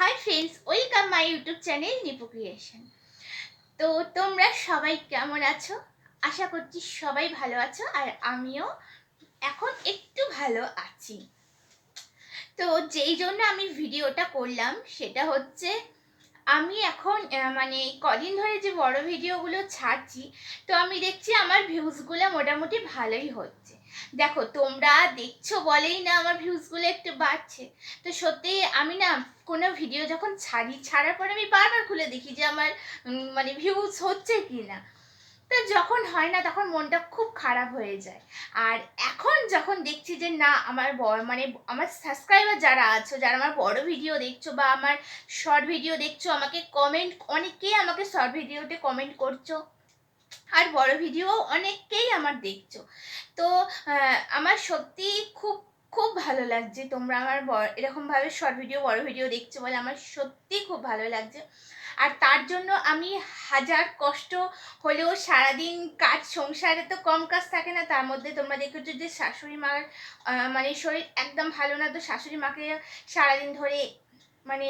Hi friends welcome my YouTube channel Nipu creation তো তোমরা সবাই কেমন আছো? আশা করছি সবাই ভালো আছো আর আমিও এখন একটু ভালো আছি। তো যেই জন্য আমি ভিডিওটা করলাম সেটা হচ্ছে আমি এখন মানে কদিন ধরে যে বড় ভিডিওগুলো ছাড়ছি, তো আমি দেখছি আমার ভিউজগুলো মোটামুটি ভালোই হচ্ছে। দেখো, তোমরা দেখছ বলেই না আমার ভিউজগুলো একটু বাড়ছে। তো সত্যি আমি না কোনো ভিডিও যখন ছাড়ি, ছাড়ার পরে আমি বারবার খুলে দেখি যে আমার মানে ভিউজ হচ্ছে কি না তো যখন হয় না, তখন মনটা খুব খারাপ হয়ে যায়। আর এখন যখন দেখছি যে না, আমার বড় মানে আমার সাবস্ক্রাইবার যারা আছো, যারা আমার বড় ভিডিও দেখছ বা আমার শর্ট ভিডিও দেখছ, আমাকে কমেন্ট অনেকেই আমাকে শর্ট ভিডিওতে কমেন্ট করছ। আর বড় ভিডিও অনেকেই আমার দেখছ। তো আমার সত্যি খুব খুব ভালো লাগছে। তোমরা আমার এরকমভাবে শর্ট ভিডিও বড় ভিডিও দেখছ বলে আমার সত্যি খুব ভালো লাগছে। আর তার জন্য আমি হাজার কষ্ট হলেও সারাদিন কাজ, সংসারে তো কম কাজ থাকে না, তার মধ্যে তোমরা দেখেছ যে শাশুড়ি মার মানে শরীর একদম ভালো না, তো শাশুড়ি মাকে সারাদিন ধরে মানে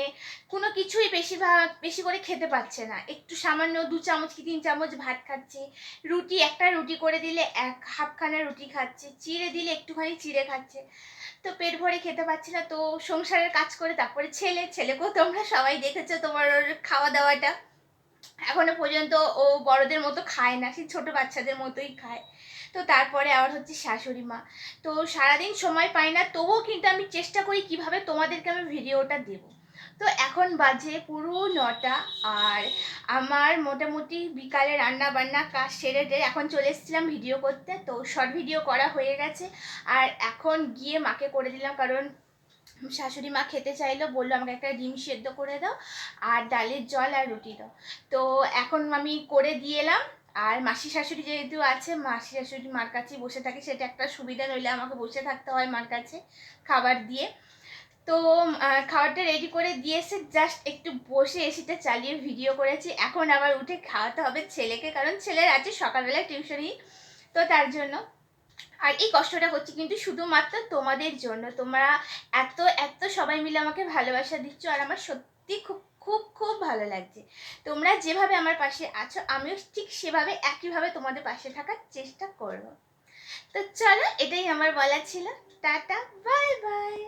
কোনো কিছুই বেশিরভাগ, বেশি করে খেতে পাচ্ছে না। একটু সামান্য দু চামচ কি তিন চামচ ভাত খাচ্ছে। রুটি, একটা রুটি করে দিলে এক হাফখানা রুটি খাচ্ছে। চিড়ে দিলে একটুখানি চিড়ে খাচ্ছে। তো পেট ভরে খেতে পাচ্ছে না, তো সংসারের কাজ করে তারপরে ছেলে, ছেলেকেও তোমরা সবাই দেখেছ তোমার ওর খাওয়া দাওয়াটা এখনও পর্যন্ত ও বড়দের মতো খায় না, সে ছোটো বাচ্চাদের মতোই খায়। তো তারপরে আবার হচ্ছে শাশুড়ি মা। তো সারাদিন সময় পাই না, তবুও কিন্তু আমি চেষ্টা করি কীভাবে তোমাদেরকে আমি ভিডিওটা দেবো। তো এখন বাজে পুরো নটা আর আমার মোটামুটি বিকালে রান্না বান্না কাজ সেরে দিয়ে এখন চলে এসেছিলাম ভিডিও করতে, তো শর্ট ভিডিও করা হয়ে গেছে। আর এখন গিয়ে মাকে করে দিলাম, কারণ শাশুড়ি মা খেতে চাইলো, বলল আমাকে একটা ডিম সেদ্ধ করে দাও আর ডালের জল আর রুটি দাও। তো এখন আমি করে দিয়ে এলাম, আর মাসি শাশুড়ি যেহেতু আছে, মাসি শাশুড়ি মার কাছেই বসে থাকে, সেটা একটা সুবিধা, নইলে আমাকে বসে থাকতে হয় মার কাছে খাবার দিয়ে। তো খাবারটা রেডি করে দিয়েছে জাস্ট একটু বসে এসিটা চালিয়ে ভিডিও করেছি। এখন আবার উঠে খাওয়াতে হবে ছেলেকে, কারণ ছেলের আছে সকালবেলা টিউশনি তো তার জন্য। আর এই কষ্টটা করছি কিন্তু শুধুমাত্র তোমাদের জন্য। তোমরা এত এত সবাই মিলে আমাকে ভালোবাসা দিচ্ছ, আর আমার সত্যি খুব খুব খুব ভালো লাগছে। তোমরা যেভাবে আমার পাশে আছো, আমিও ঠিক সেভাবে, একইভাবে তোমাদের পাশে থাকার চেষ্টা করব। তো চলো, এটাই আমার বলা ছিল। Ta-ta, bye bye.